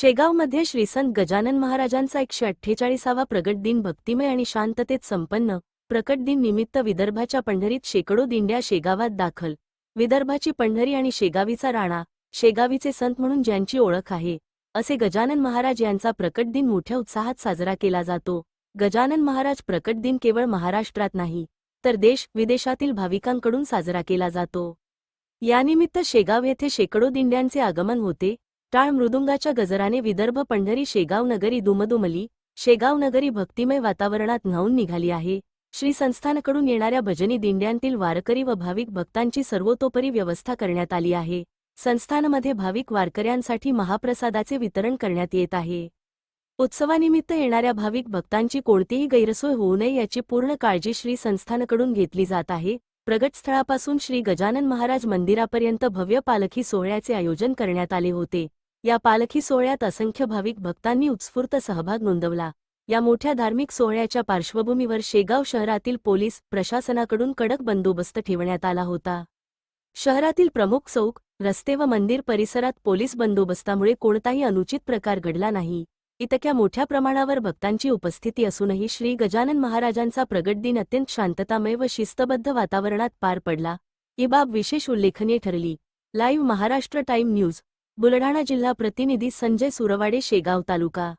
शेगावमध्ये श्रीसंत गजानन महाराजांचा एकशे अठ्ठेचाळीसावा प्रगट दिन भक्तिमय आणि शांततेत संपन्न प्रकट दिन निमित्त विदर्भाच्या पंढरीत शेकडो दिंड्या शेगावात दाखल. विदर्भाची पंढरी आणि शेगावीचा राणा शेगावीचे संत म्हणून ज्यांची ओळख आहे असे गजानन महाराज यांचा प्रकट दिन मोठ्या उत्साहात साजरा केला जातो. गजानन महाराज प्रकट दिन केवळ महाराष्ट्रात नाही तर देश विदेशातील भाविकांकडून साजरा केला जातो. यानिमित्त शेगाव येथे शेकडो दिंड्यांचे आगमन होते. टाळ मृदुंगाच्या गजराने विदर्भ पंढरी शेगाव नगरी दुमदुमली शेगाव नगरी भक्तिमय वातावरणात न्हावून निघाली आहे. श्री संस्थानकडून येणाऱ्या भजनी दिंड्यांतील वारकरी व भाविक भक्तांची सर्वतोपरी व्यवस्था करण्यात आली आहे. संस्थानमध्ये भाविक वारकऱ्यांसाठी महाप्रसादाचे वितरण करण्यात येत आहे. उत्सवानिमित्त येणाऱ्या भाविक भक्तांची कोणतीही गैरसोय होऊ नये याची पूर्ण काळजी श्री संस्थानकडून घेतली जात आहे. प्रगटस्थळापासून श्री गजानन महाराज मंदिरापर्यंत भव्य पालखी सोहळ्याचे आयोजन करण्यात आले होते. या पालखी सोहळ्यात असंख्य भाविक भक्तांनी उत्स्फूर्त सहभाग नोंदवला. या मोठ्या धार्मिक सोहळ्याच्या पार्श्वभूमीवर शेगाव शहरातील पोलीस प्रशासनाकडून कडक बंदोबस्त ठेवण्यात आला होता. शहरातील प्रमुख चौक रस्ते व मंदिर परिसरात पोलीस बंदोबस्तामुळे कोणताही अनुचित प्रकार घडला नाही. इतक्या मोठ्या प्रमाणावर भक्तांची उपस्थिती असूनही श्री गजानन महाराजांचा प्रगट दिन अत्यंत शांततामय व शिस्तबद्ध वातावरणात पार पडला. ही बाब विशेष उल्लेखनीय ठरली. Live Maharashtra time news Buldhana जिल्हा प्रतिनिधी संजय सुरवाडे शेगाव तालुका.